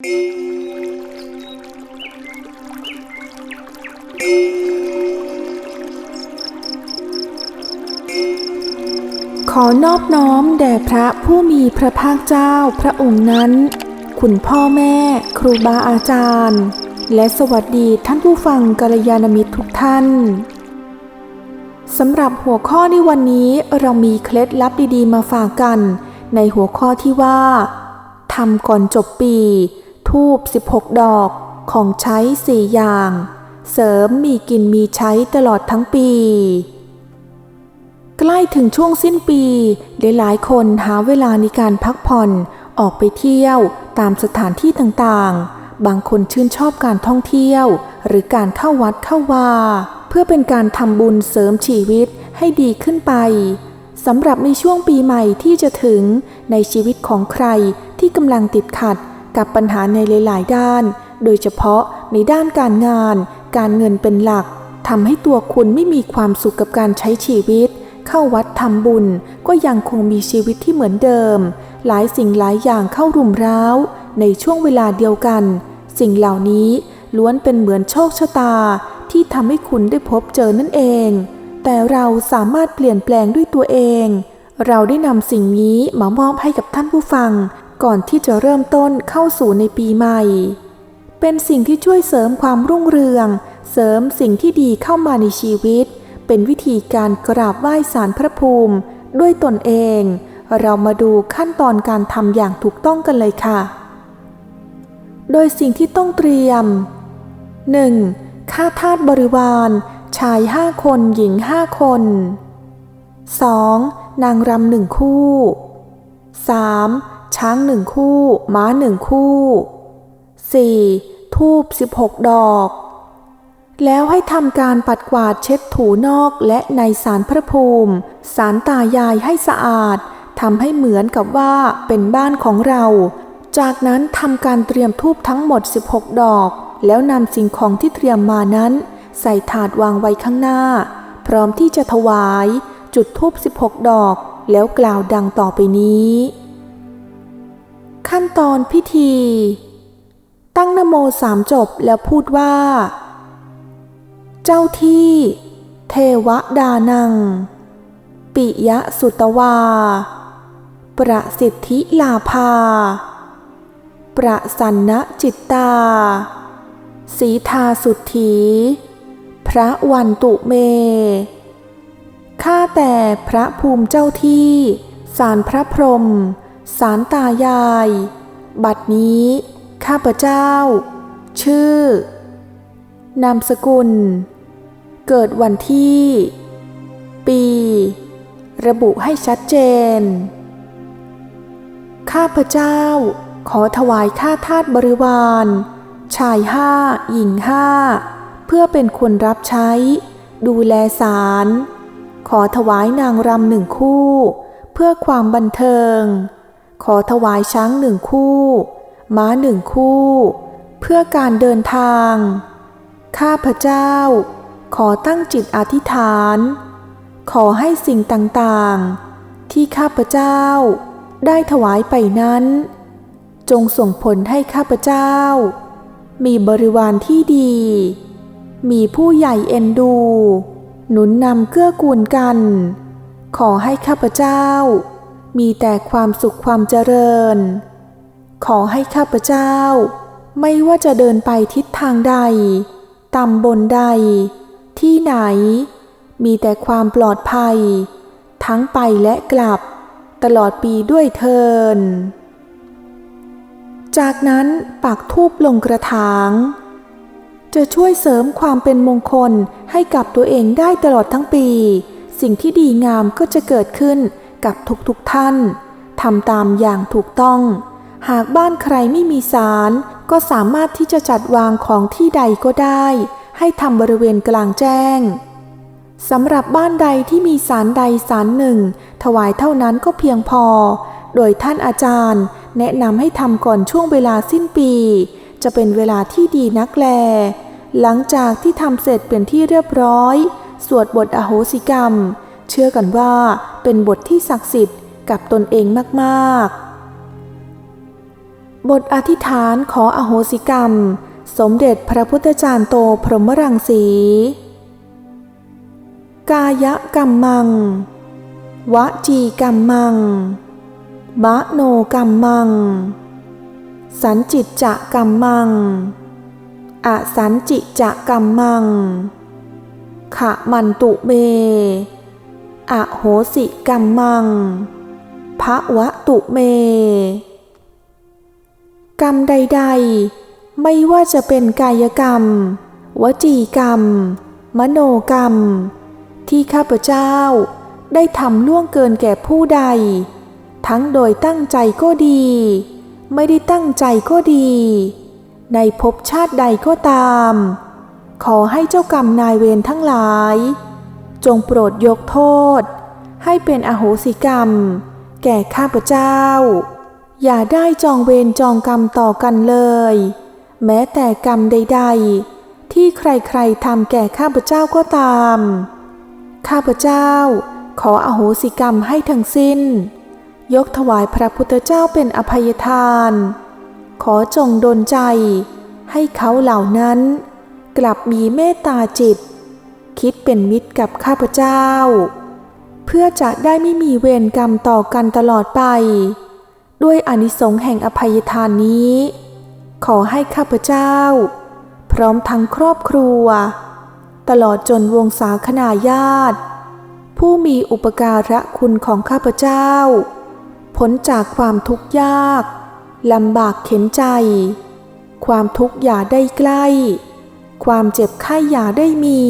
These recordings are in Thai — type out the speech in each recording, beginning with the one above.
ขอนอบน้อมแด่พระผู้มีพระภาคเจ้าพระองค์นั้น คุณพ่อแม่ครูบาอาจารย์ และสวัสดีท่านผู้ฟังกัลยาณมิตรทุกท่านสำหรับหัวข้อในวันนี้เรามีเคล็ดลับดีๆ มาฝากกัน ในหัวข้อที่ว่าทำก่อนจบปี ทูบ16 ดอก ของใช้4อย่าง เสริมมีกินมีใช้ตลอดทั้งปี ใกล้ถึงช่วงสิ้นปี หลายๆ คนหาเวลาในการพักผ่อนออกไปเที่ยวตามสถานที่ต่างๆ บางคนชื่นชอบการท่องเที่ยว หรือการเข้าวัดเข้าวา เพื่อเป็นการทำบุญเสริมชีวิตให้ดีขึ้นไปสำหรับในช่วงปีใหม่ที่จะถึงในชีวิตของใครที่กำลังติดขัด กับปัญหาในหลาย ๆ ด้าน โดยเฉพาะในด้านการงาน การเงินเป็นหลักทำให้ตัวคุณไม่มีความสุขกับการใช้ชีวิต เข้าวัดทำบุญก็ยังคงมีชีวิตที่เหมือนเดิม หลายสิ่งหลายอย่างเข้ารุมร้าว ในช่วงเวลาเดียวกัน สิ่งเหล่านี้ล้วนเป็นเหมือนโชคชะตา ที่ทำให้คุณได้พบเจอนั่นเอง แต่เราสามารถเปลี่ยนแปลงด้วยตัวเอง เราได้นำสิ่งนี้มามอบให้กับท่านผู้ฟัง ก่อนที่จะเริ่มต้นเข้าสู่ในปีใหม่ เป็นสิ่งที่ช่วยเสริมความรุ่งเรือง เสริมสิ่งที่ดีเข้ามาในชีวิต เป็นวิธีการกราบไหว้สารพระภูมิ ด้วยตนเอง เรามาดูขั้นตอนการทำอย่างถูกต้องกันเลยค่ะ โดยสิ่งที่ต้องเตรียม 1. ค่าทาสบริวาร ชายห้าคนหญิงห้าคน 2. นางรำหนึ่งคู่ 3. ช้างหนึ่งคู่ ม้าหนึ่งคู่ 4. ทูบ16 ดอก แล้วให้ทำการปัดกวาดเช็ดถูนอกและในสารพระภูมิ สารตายายให้สะอาดทำให้เหมือนกับว่าเป็นบ้านของเรา จากนั้นทำการเตรียมทูบทั้งหมด 16 ดอก แล้วนำสิ่งของที่เตรียมมานั้น ใส่ถาดวางไว้ข้างหน้า พร้อมที่จะถวาย จุดทูบ16 ดอก แล้วกล่าวดังต่อไปนี้ ขั้นตอนพิธี ตั้งนโมสามจบแล้วพูดว่า เจ้าที่ เทวดานัง ปิยะสุตวา ประสิทธิลาภา ประสันนจิตตา สีทาสุทธีพระวันตุเม ข้าแต่พระภูมิเจ้าที่ สารพระพรหม สารตายาย บัดนี้ ข้าพเจ้า ชื่อ นามสกุล เกิดวันที่ ปี ระบุให้ชัดเจน ข้าพเจ้า ขอถวายค่าทาสบริวาร ชายห้าหญิงห้า เพื่อเป็นคนรับใช้ ดูแลสาร ขอถวายนางรำหนึ่งคู่ เพื่อความบันเทิง ขอถวายช้างหนึ่งคู่ ม้าหนึ่งคู่ เพื่อการเดินทาง ข้าพเจ้า ขอตั้งจิตอธิษฐาน ขอให้สิ่งต่างๆ ที่ข้าพเจ้าได้ถวายไปนั้น จงส่งผลให้ข้าพเจ้า มีบริวารที่ดี มีผู้ใหญ่เอ็นดู หนุนนำเกื้อกูลกัน ขอให้ข้าพเจ้า มีแต่ความสุขความเจริญ ขอให้ข้าพเจ้า ไม่ว่าจะเดินไปทิศทางใดตำบลใด ที่ไหน มีแต่ความปลอดภัย ทั้งไปและกลับ ตลอดปีด้วยเทิน จากนั้นปักทูบลงกระถาง จะช่วยเสริมความเป็นมงคลให้กับตัวเองได้ตลอดทั้งปี สิ่งที่ดีงามก็จะเกิดขึ้น กับทุกๆทท่านทำตามอย่างถูกต้อง หากบ้านใครไม่มีศาลก็สามารถที่จะจัดวางของที่ใดก็ได้ ให้ทำบริเวณกลางแจ้งสำหรับบ้านใดที่มีศาลใดศาลหนึ่ง ถวายเท่านั้นก็เพียงพอ โดยท่านอาจารย์ แนะนำให้ทำก่อนช่วงเวลาสิ้นปี จะเป็นเวลาที่ดีนักแล หลังจากที่ทำเสร็จเป็นที่เรียบร้อย สวดบทอโหสิกรรม เชื่อกันว่า เป็นบทที่ศักดิ์สิทธิ์กับตนเองมากๆ บทอธิษฐานขออโหสิกรรม สมเด็จพระพุทธจารย์โตพรหมรังสี กายกรรมัง วจีกรรมัง มโนกรรมัง สันจิตจะกรรมัง อสันจิจะกรรมังขะมันตุเม อโหสิกรรมังพระวะตุเม กรรมใด ๆ ไม่ว่าจะเป็นกายกรรม วจีกรรม มโนกรรม ที่ข้าพเจ้าได้ทำล่วงเกินแก่ผู้ใด ทั้งโดยตั้งใจก็ดี ไม่ได้ตั้งใจก็ดี ในภพชาติใดก็ตาม ขอให้เจ้ากรรมนายเวรทั้งหลาย จงโปรดยกโทษ ให้เป็นอโหสิกรรม แก่ข้าพเจ้า อย่าได้จองเวรจองกรรมต่อกันเลย แม้แต่กรรมใด ๆ ที่ใครๆทำแก่ข้าพเจ้าก็ตาม ข้าพเจ้าขออโหสิกรรมให้ทั้งสิ้น ยกถวายพระพุทธเจ้าเป็นอภัยทาน ขอจงดลใจให้เขาเหล่านั้น กลับมีเมตตาจิต คิดเป็นมิตรกับข้าพเจ้า เพื่อจะได้ไม่มีเวรกรรมต่อกันตลอดไป ด้วยอนิสงส์แห่งอภัยทานนี้ ขอให้ข้าพเจ้า พร้อมทั้งครอบครัว ตลอดจนวงศาคณาญาติ ผู้มีอุปการะคุณของข้าพเจ้าพ้นจากความทุกข์ยากลำบากเข็นใจ ความทุกข์อย่าได้ใกล้ ความเจ็บไข้อย่าได้มี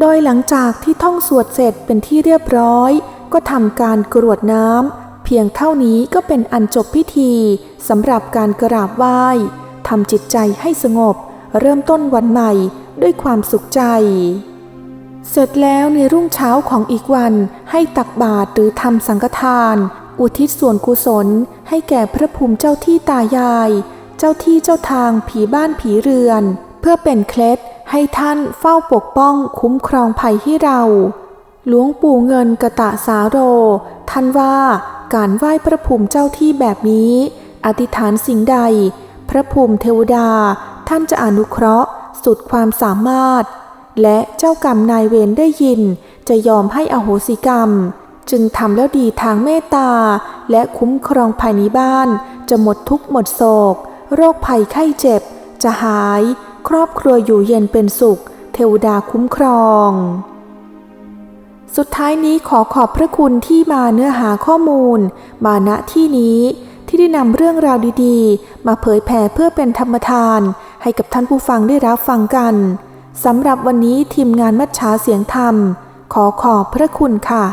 โดยหลังจากที่ท่องสวดเสร็จเป็นที่เรียบร้อย ก็ทำการกรวดน้ำเพียงเท่านี้ก็เป็นอันจบพิธีสำหรับการกราบไหว้ทำจิตใจให้สงบ เริ่มต้นวันใหม่ด้วยความสุขใจ เสร็จแล้วในรุ่งเช้าของอีกวันให้ตักบาตรหรือทำสังฆทาน อุทิศส่วนกุศลให้แก่พระภูมิเจ้าที่ตายาย เจ้าที่เจ้าทางผีบ้านผีเรือน เพื่อเป็นเคล็ดให้ท่านเฝ้าปกป้องคุ้มครองภัยให้เรา หลวงปู่เงินกะตะสาโร ท่านว่าการไหว้พระภูมิเจ้าที่แบบนี้ อธิษฐานสิ่งใด พระภูมิเทวดา ท่านจะอนุเคราะห์ สุดความสามารถ และเจ้ากรรมนายเวรได้ยิน จะยอมให้อโหสิกรรม จึงทำแล้วดีทางเมตตา และคุ้มครองภายในบ้าน จะหมดทุกข์หมดโศก โรคภัยไข้เจ็บ จะหาย ครอบครัวอยู่เย็นเป็นสุข เทวดาคุ้มครอง สุดท้ายนี้ขอขอบพระคุณที่มาเนื้อหาข้อมูล มาณที่นี้ที่ได้นำเรื่องราวดีๆ มาเผยแผ่เพื่อเป็นธรรมทาน ให้กับท่านผู้ฟังได้รับฟังกันสำหรับวันนี้ทีมงานมัชชาเสียงธรรม ขอขอบพระคุณค่ะ